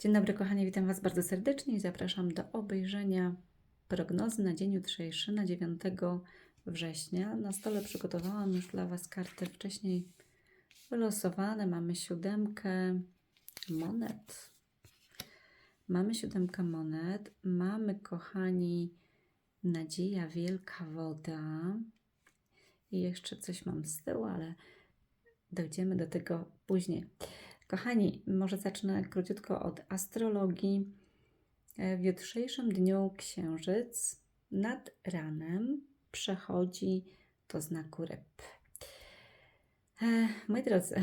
Dzień dobry, kochani, witam Was bardzo serdecznie i zapraszam do obejrzenia prognozy na dzień jutrzejszy, na 9 września. Na stole przygotowałam już dla Was karty wcześniej wylosowane. Mamy siódemkę monet. Mamy siódemkę monet. Mamy, kochani, nadzieja, wielka woda. I jeszcze coś mam z tyłu, ale dojdziemy do tego później. Kochani, może zacznę króciutko od astrologii. E, W jutrzejszym dniu księżyc nad ranem przechodzi do znaku ryb. E, Moi drodzy,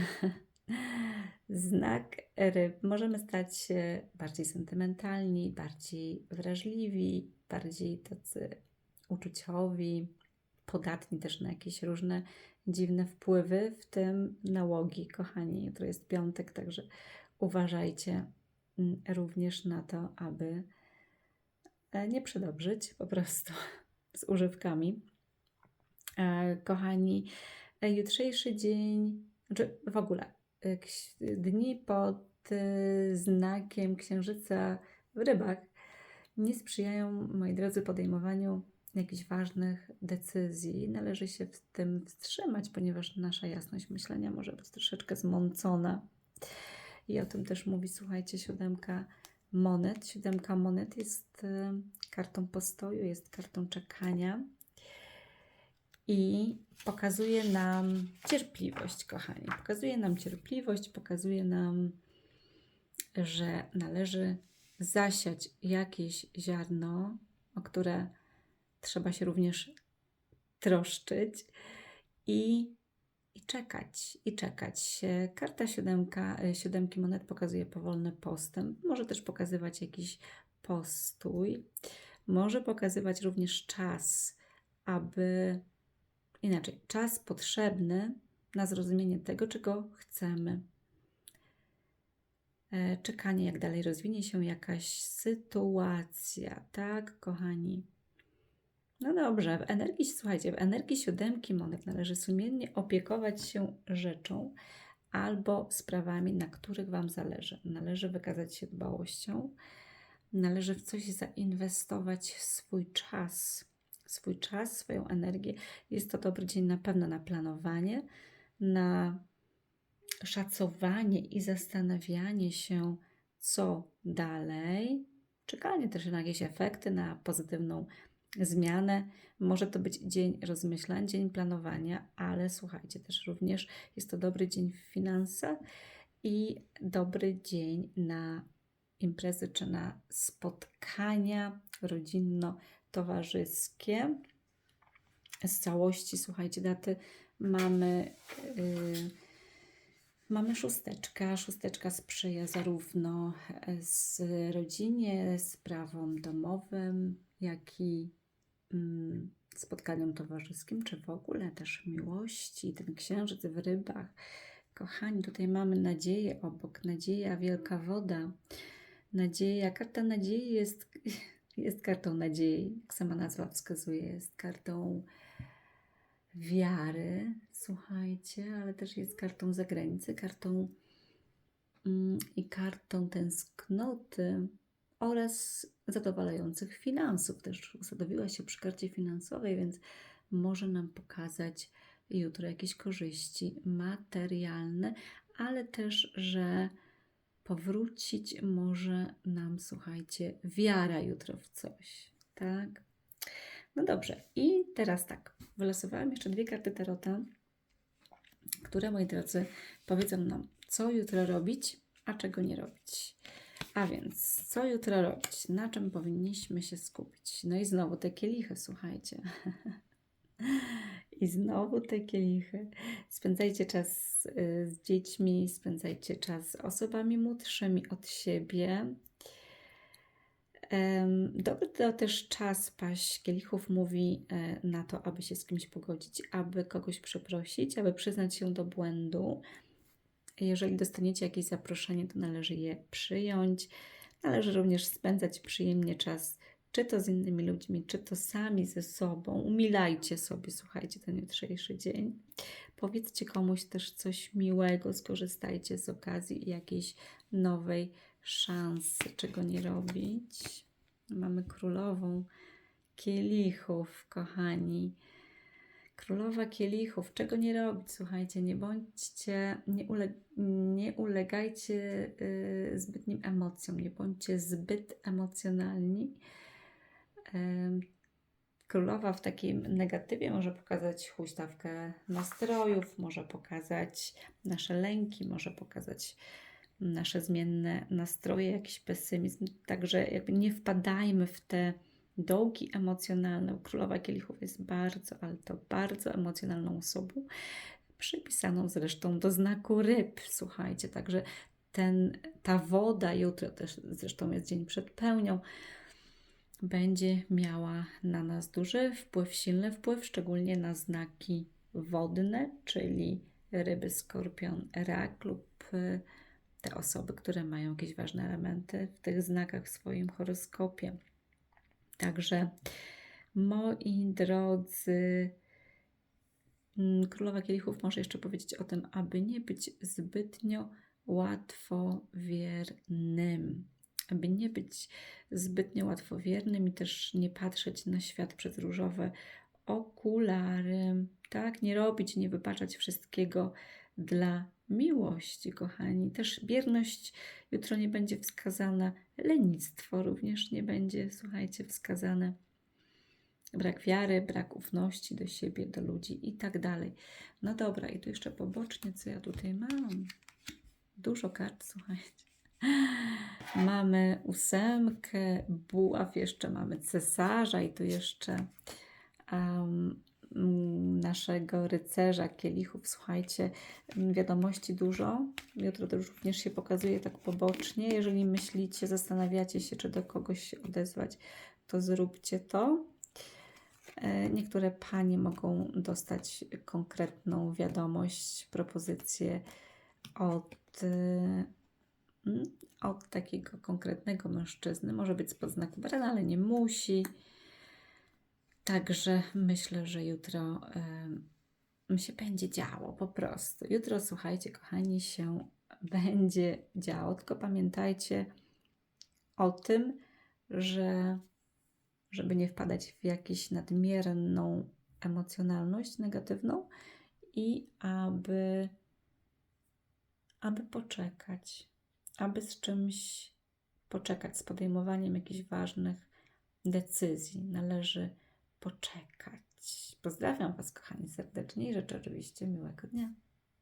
znak ryb możemy stać się bardziej sentymentalni, bardziej wrażliwi, bardziej tacy uczuciowi, podatni też na jakieś różne dziwne wpływy, w tym nałogi, kochani. Jutro jest piątek, także uważajcie mm, również na to, aby e, nie przedobrzyć po prostu z używkami. E, Kochani, e, jutrzejszy dzień, znaczy w ogóle dni pod znakiem księżyca w rybach nie sprzyjają, moi drodzy, podejmowaniu jakichś ważnych decyzji. Należy się w tym wstrzymać, ponieważ nasza jasność myślenia może być troszeczkę zmącona. I o tym też mówi, słuchajcie, siódemka monet. Siódemka monet jest e, kartą postoju, jest kartą czekania i pokazuje nam cierpliwość, kochani. Pokazuje nam cierpliwość, pokazuje nam, że należy zasiać jakieś ziarno, o które trzeba się również troszczyć i, i czekać, i czekać. Karta siódemka, e, siódemki monet pokazuje powolny postęp, może też pokazywać jakiś postój, może pokazywać również czas, aby inaczej, czas potrzebny na zrozumienie tego, czego chcemy. E, Czekanie, jak dalej rozwinie się jakaś sytuacja, tak, kochani? No dobrze, w energii, słuchajcie, w energii siódemki monet należy sumiennie opiekować się rzeczą albo sprawami, na których Wam zależy. Należy wykazać się dbałością, należy w coś zainwestować swój czas, swój czas, swoją energię. Jest to dobry dzień na pewno na planowanie, na szacowanie i zastanawianie się, co dalej. Czekanie też na jakieś efekty, na pozytywną zmianę. Może to być dzień rozmyślań, dzień planowania, ale słuchajcie, też również jest to dobry dzień w finansach i dobry dzień na imprezy czy na spotkania rodzinno-towarzyskie. Z całości, słuchajcie, daty mamy. Yy, Mamy szósteczkę. Szósteczka sprzyja zarówno z rodzinie, sprawom domowym, jak i spotkaniom towarzyskim, czy w ogóle też miłości. Ten księżyc w rybach. Kochani, tutaj mamy nadzieję obok. Nadzieja, wielka woda. Nadzieja, karta nadziei jest, jest kartą nadziei, jak sama nazwa wskazuje, jest kartą wiary, słuchajcie, ale też jest kartą zagranicy, kartą mm, i kartą tęsknoty oraz zadowalających finansów. Też usadowiła się przy karcie finansowej, więc może nam pokazać jutro jakieś korzyści materialne, ale też, że powrócić może nam, słuchajcie, wiara jutro w coś, tak? No dobrze, i teraz tak, wylosowałam jeszcze dwie karty tarota, które, moi drodzy, powiedzą nam, co jutro robić, a czego nie robić. A więc, co jutro robić? Na czym powinniśmy się skupić? No i znowu te kielichy, słuchajcie. I znowu te kielichy. Spędzajcie czas y, z dziećmi, spędzajcie czas z osobami młodszymi od siebie. Dobry to też czas paść kielichów mówi e, na to, aby się z kimś pogodzić, aby kogoś przeprosić, aby przyznać się do błędu. Jeżeli dostaniecie jakieś zaproszenie, to należy je przyjąć. Należy również spędzać przyjemnie czas, czy to z innymi ludźmi, czy to sami ze sobą. Umilajcie sobie, słuchajcie, ten jutrzejszy dzień. Powiedzcie komuś też coś miłego, skorzystajcie z okazji jakiejś nowej szansy, czego nie robić. Mamy królową kielichów, kochani. Królowa kielichów, czego nie robić? Słuchajcie, nie bądźcie, nie, ule, nie ulegajcie y, zbytnim emocjom, nie bądźcie zbyt emocjonalni. Em, Królowa w takim negatywie może pokazać huśtawkę nastrojów, może pokazać nasze lęki, może pokazać nasze zmienne nastroje, jakiś pesymizm. Także jakby nie wpadajmy w te dołki emocjonalne. Królowa Kielichów jest bardzo, ale to bardzo emocjonalną osobą, przypisaną zresztą do znaku ryb. Słuchajcie, także ten, ta woda, jutro też zresztą jest dzień przed pełnią, będzie miała na nas duży wpływ, silny wpływ, szczególnie na znaki wodne, czyli ryby, skorpion, rak lub y, te osoby, które mają jakieś ważne elementy w tych znakach w swoim horoskopie. Także moi drodzy, mm, Królowa Kielichów może jeszcze powiedzieć o tym, aby nie być zbytnio łatwowiernym. Aby nie być zbytnio łatwowiernym i też nie patrzeć na świat przez różowe okulary. Tak, nie robić, nie wybaczać wszystkiego dla miłości, kochani. Też bierność jutro nie będzie wskazana, lenistwo również nie będzie, słuchajcie, wskazane. Brak wiary, brak ufności do siebie, do ludzi i tak dalej. No dobra, i tu jeszcze pobocznie, co ja tutaj mam? Dużo kart, słuchajcie. Mamy ósemkę, buław, jeszcze mamy cesarza i tu jeszcze um, naszego rycerza kielichów. Słuchajcie, wiadomości dużo. Jutro to również się pokazuje tak pobocznie. Jeżeli myślicie, zastanawiacie się, czy do kogoś się odezwać, to zróbcie to. E, Niektóre panie mogą dostać konkretną wiadomość, propozycję od, mm, od takiego konkretnego mężczyzny. Może być spod znaku barana, ale nie musi. Także myślę, że jutro em, się będzie działo po prostu. Jutro, słuchajcie, kochani, się będzie działo. Tylko pamiętajcie o tym, że żeby nie wpadać w jakąś nadmierną emocjonalność negatywną i aby, aby poczekać, aby z czymś poczekać, z podejmowaniem jakichś ważnych decyzji. Należy poczekać. Pozdrawiam Was, kochani, serdecznie i życzę oczywiście miłego dnia.